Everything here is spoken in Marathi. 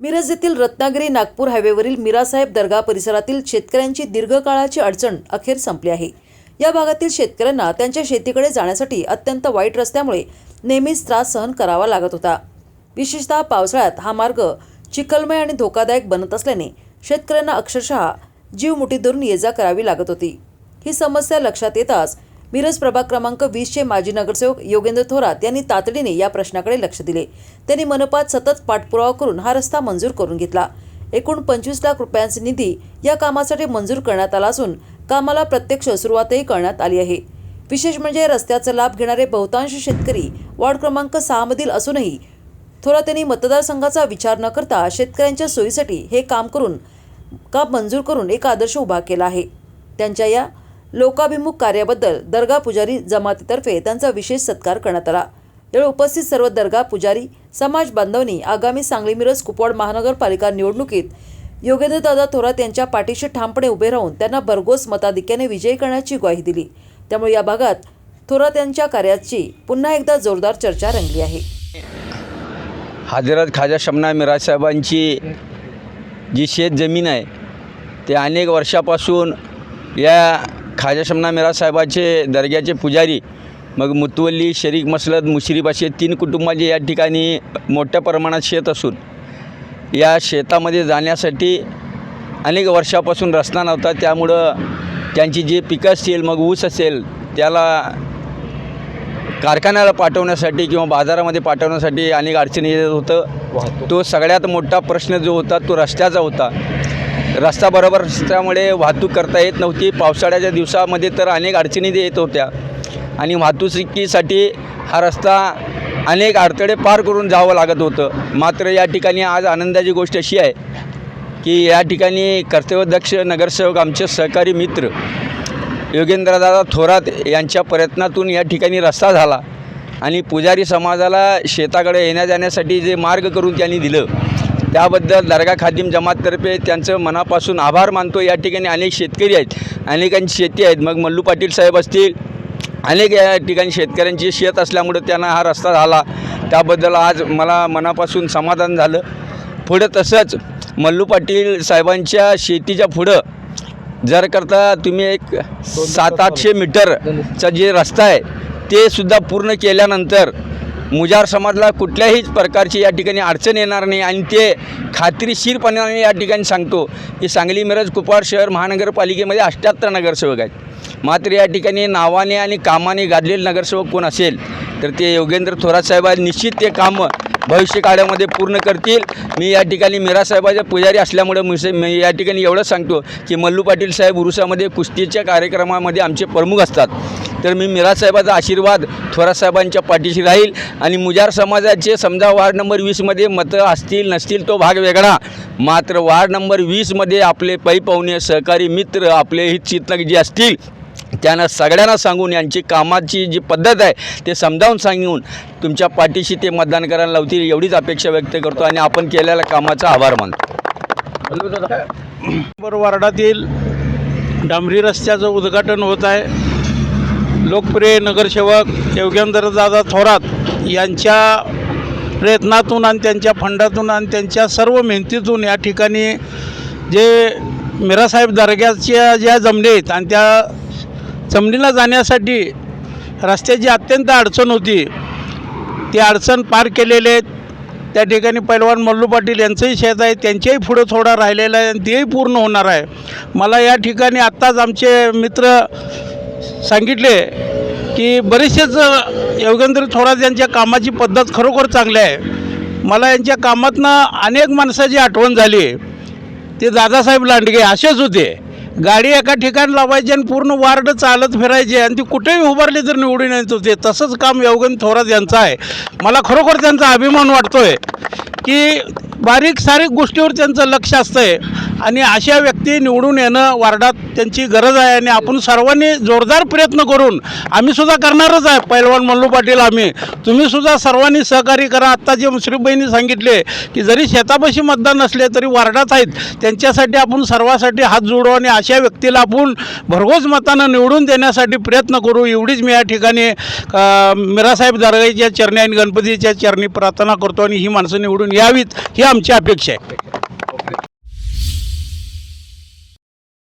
मिरज येथील रत्नागिरी नागपूर हायवेवरील मिरासाहेब दर्गा परिसरातील शेतकऱ्यांची दीर्घकाळाची अडचण अखेर संपली आहे. या भागातील शेतकऱ्यांना त्यांच्या शेतीकडे जाण्यासाठी अत्यंत वाईट रस्त्यामुळे नेहमीच त्रास सहन करावा लागत होता. विशेषतः पावसाळ्यात हा मार्ग चिखलमय आणि धोकादायक बनत असल्याने शेतकऱ्यांना अक्षरशः जीव मुठीत धरून ये जा करावी लागत होती. ही समस्या लक्षात येताच मिरज प्रभाग क्रमांक वीसचे माजी नगरसेवक योगेंद्र थोरात यांनी तातडीने या प्रश्नाकडे लक्ष दिले. त्यांनी मनपात सतत पाठपुरावा करून हा रस्ता मंजूर करून घेतला. एकूण पंचवीस लाख रुपयांचा निधी या कामासाठी मंजूर करण्यात आला असून कामाला प्रत्यक्ष सुरुवातही करण्यात आली आहे. विशेष म्हणजे रस्त्याचा लाभ घेणारे बहुतांश शेतकरी वार्ड क्रमांक सहामधील असूनही थोरात यांनी मतदारसंघाचा विचार न करता शेतकऱ्यांच्या सोयीसाठी हे काम करून काम मंजूर करून एक आदर्श उभा केला आहे. त्यांच्या या लोकाभिमुख कार्याबद्दल दर्गा पुजारी जमातीतर्फे त्यांचा विशेष सत्कार करण्यात आला. यावेळी उपस्थित सर्व दर्गा पुजारी समाज बांधवनी आगामी सांगली मिरज कुपवाड महानगरपालिका निवडणुकीत योगेंद्रदादा थोरात यांच्या पाठीशी ठामपणे उभे राहून त्यांना भरघोस मताधिक्याने विजयी करण्याची ग्वाही दिली. त्यामुळे या भागात थोरात यांच्या कार्याची पुन्हा एकदा जोरदार चर्चा रंगली आहे. हजरत खाजा शमना मिराज साहेबांची जी शेत जमीन आहे ते अनेक वर्षापासून या खाजा शमना मिराज साहेबाचे दर्ग्याचे पुजारी मग मुतवल्ली शरीक मसलत मुश्रीफ असे तीन कुटुंबाचे या ठिकाणी मोठ्या प्रमाणात शेत असून या शेतामध्ये जाण्यासाठी अनेक वर्षापासून रस्ता नव्हता. त्यामुळं त्यांची जी पिकं असतील मग ऊस असेल त्याला कारखान्याला पाठवण्यासाठी किंवा बाजारामध्ये पाठवण्यासाठी अनेक अडचणी येत होतं. तो सगळ्यात मोठा प्रश्न जो होता तो रस्त्याचा होता. रस्ता बरोबर असल्यामुळे वाहतूक करता येत नव्हती. पावसाळ्याच्या दिवसामध्ये तर अनेक अडचणी येत होत्या. आणि वाहतुकीसाठी हा रस्ता अनेक अडथळे पार करून जावं लागत होतं. मात्र या ठिकाणी आज आनंदाची गोष्ट अशी आहे की या ठिकाणी कर्तव्यदक्ष नगरसेवक आमचे सहकारी मित्र योगेंद्रदादा थोरात यांच्या प्रयत्नातून या ठिकाणी रस्ता झाला. आणि पुजारी समाजाला शेताकडे येण्या जाण्यासाठी जे मार्ग करून त्यांनी दिलं त्याबद्दल दर्गा खादिम जमाततर्फे त्यांचं मनापासून आभार मानतो. या ठिकाणी अनेक शेतकरी आहेत. अनेकांची शेती आहेत. मग मल्लू पाटील साहेब असतील. अनेक या ठिकाणी शेतकऱ्यांची शेत असल्यामुळं त्यांना हा रस्ता झाला. त्याबद्दल आज मला मनापासून समाधान झालं. पुढं तसंच मल्लू पाटील साहेबांच्या शेतीच्या पुढं जर करता तुम्ही एक सात आठशे मीटरचा जे रस्ता आहे ते सुद्धा पूर्ण केल्यानंतर मुजार समाजला कुठल्याही प्रकारची या ठिकाणी अडचण येणार नाही आणि ते खात्रीशीरपणाने या ठिकाणी सांगतो की सांगली मिरज कुपवाड शहर महानगरपालिकेमध्ये अठ्ठ्याहत्तर नगरसेवक आहेत. मात्र या ठिकाणी नावाने आणि कामाने गाजलेले नगरसेवक कोण असेल तर ते योगेंद्र थोरात साहेब निश्चित ते कामं भविष्य काळामध्ये पूर्ण करतील. मी या ठिकाणी मीरा पुजारी असल्यामुळे मी या ठिकाणी एवढं सांगतो की मल्लू पाटील साहेब उरुसामध्ये कुस्तीच्या कार्यक्रमामध्ये आमचे प्रमुख असतात. तर मी मीरा साहेबाचा आशीर्वाद थोरा साहेबांच्या पाठीशी राहील. आणि मुजार समाजाचे समजा वार्ड नंबर वीसमध्ये मतं असतील नसतील तो भाग वेगळा. मात्र वार्ड नंबर वीसमध्ये आपले पै पाहुणे सहकारी मित्र आपले हितचितक जे असतील त्यांना सगळ्यांना सांगून यांची कामाची जी पद्धत आहे ते समजावून सांगून तुमच्या पाठीशी ते मतदान करायला लावतील एवढीच अपेक्षा व्यक्त करतो आणि आपण केलेल्या कामाचा आभार मानतो. वार्डातील डांबरी रस्त्याचं उद्घाटन होत आहे. लोकप्रिय नगरसेवक योगेंद्रदादा थोरात यांच्या प्रयत्नातून आणि त्यांच्या फंडातून आणि त्यांच्या सर्व मेहनतीतून या ठिकाणी जे मिरासाहेब दर्ग्याच्या ज्या जमिनी आहेत आणि त्या जमिनीला जाण्यासाठी रस्त्याची अत्यंत अडचण होती. ती अडचण पार केलेले आहेत. त्या ठिकाणी पैलवान मल्लू पाटील यांचंही शेत आहे. त्यांच्याही पुढं थोडा राहिलेला आहे आणि तेही पूर्ण होणार आहे. मला या ठिकाणी आत्ताच आमचे मित्र सांगितले की बरेचसेच योगेंद्र थोरात यांच्या कामाची पद्धत खरोखर चांगली आहे. मला यांच्या कामातनं अनेक माणसाची आठवण झाली. ते दादासाहेब लांडगे असेच होते. गाडी एका ठिकाणी लावायची आणि पूर्ण वार्ड चालत फिरायचे आणि ती कुठेही उभारली तर निवडून येत होते. तसंच काम योगेंद्र थोरात यांचं आहे. मला खरोखर त्यांचा अभिमान वाटतो आहे की बारीक सारीक गोष्टीवर त्यांचं लक्ष असतंय. आणि अशा व्यक्ती निवडून येणं वार्डात त्यांची गरज आहे आणि आपण सर्वांनी जोरदार प्रयत्न करून आम्ही सुद्धा करणारच आहे. पैलवान मल्लू पाटील आम्ही. तुम्ही सुद्धा सर्वांनी सहकार्य करा. आत्ता जे मुश्रीफबाईंनी सांगितले की जरी शेतापाशी मतदान नसले तरी वार्डात आहेत त्यांच्यासाठी आपण सर्वासाठी हात जोडू आणि अशा व्यक्तीला आपण भरघोस मतानं निवडून देण्यासाठी प्रयत्न करू. एवढीच मी या ठिकाणी मिरासाहेब दर्गाच्या चरणी आणि गणपतीच्या चरणी प्रार्थना करतो आणि ही माणसं निवडून यावीत. ही आमची अपेक्षा आहे